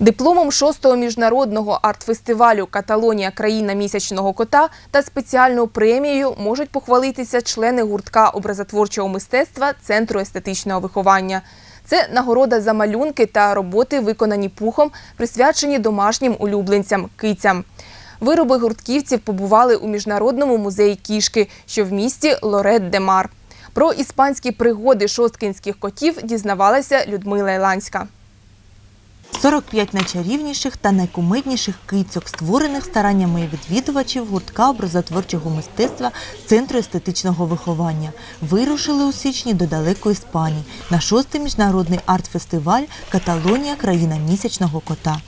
Дипломом шостого міжнародного арт-фестивалю Каталонія країна місячного кота та спеціальною премією можуть похвалитися члени гуртка образотворчого мистецтва Центру естетичного виховання. Це нагорода за малюнки та роботи, виконані пухом, присвячені домашнім улюбленцям кицям. Вироби гуртківців побували у міжнародному музеї кішки, що в місті Лорет де Мар. Про іспанські пригоди шосткінських котів дізнавалася Людмила Іланська. 45 найчарівніших та найкумедніших кицьок, створених стараннями відвідувачів гуртка образотворчого мистецтва Центру естетичного виховання, вирушили у січні до далекої Іспанії на шостий міжнародний арт-фестиваль Каталонія країна місячного кота.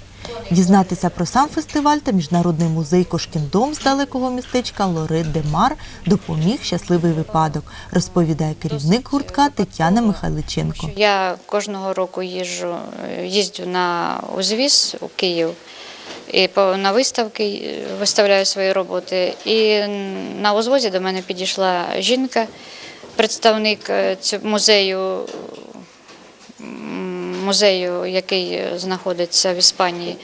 Дізнатися про сам фестиваль та міжнародний музей Кошкіндом з далекого містечка Лорет де Мар допоміг щасливий випадок, розповідає керівник гуртка Тетяна Михайличенко. Я кожного року їжджу, їздю на узвіз у Київ і на виставки виставляю свої роботи. І на узвозі до мене підійшла жінка, представник е, музею, музею, який знаходиться в Іспанії,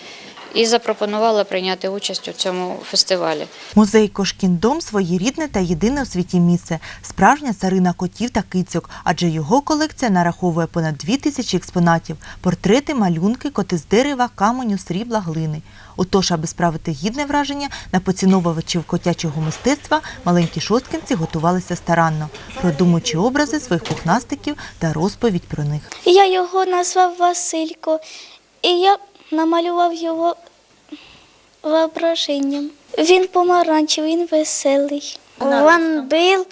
і запропонувала прийняти участь у цьому фестивалі. Музей Кошкіндом своєрідне та єдине у світі місце, справжня царина котів та кицьок, адже його колекція нараховує понад дві тисячі експонатів, портрети, малюнки, коти з дерева, каменю, срібла, глини. Отож, аби справити гідне враження на поціновувачів котячого мистецтва, маленькі шосткинці готувалися старанно, продумуючи образи своїх пухнастиків та розповідь про них. Я його назвав Василько, і я намалював його воображенням. Він помаранчевий, він веселий. Він був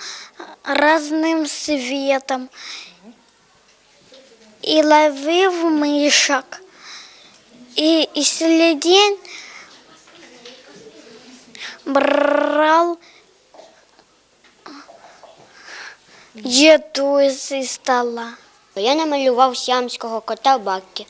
різним світом і ловив мишок. І, і слідень брав їду зі стола. Я намалював сіамського кота Баккі.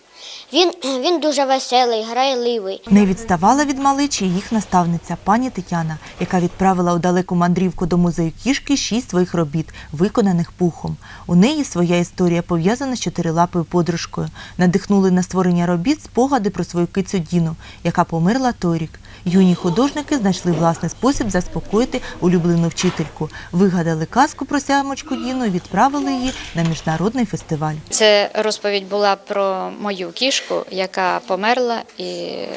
Він, він дуже веселий, грайливий. Не відставала від малечі їх наставниця пані Тетяна, яка відправила у далеку мандрівку до музею кішки шість своїх робіт, виконаних пухом. У неї своя історія пов'язана з чотирилапою подружкою. Надихнули на створення робіт спогади про свою кицю Діну, яка померла торік. Юні художники знайшли власний спосіб заспокоїти улюблену вчительку, вигадали казку про сямочку Діну і відправили її на міжнародний фестиваль. Це розповідь була про мою кішку, яка померла, і е,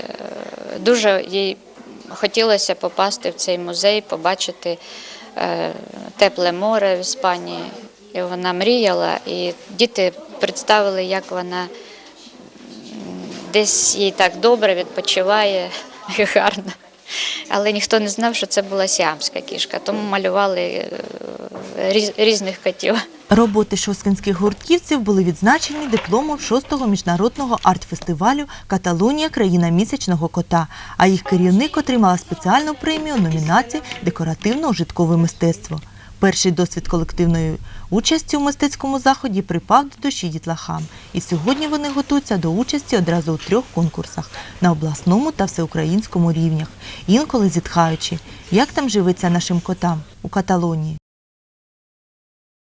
дуже їй хотілося попасти в цей музей, побачити е, тепле море в Іспанії. І вона мріяла, і діти представили, як вона десь їй так добре відпочиває, гарно. Але ніхто не знав, що це була сіамська кішка, тому малювали е, різних котів. Роботи шосткинських гуртківців були відзначені дипломом шостого міжнародного арт-фестивалю Каталонія країна місячного кота. А їх керівник отримала спеціальну премію номінації Декоративно-ужиткове мистецтво. Перший досвід колективної участі у мистецькому заході припав до душі дітлахам. І сьогодні вони готуються до участі одразу у трьох конкурсах на обласному та всеукраїнському рівнях, інколи зітхаючи, як там живеться нашим котам у Каталонії.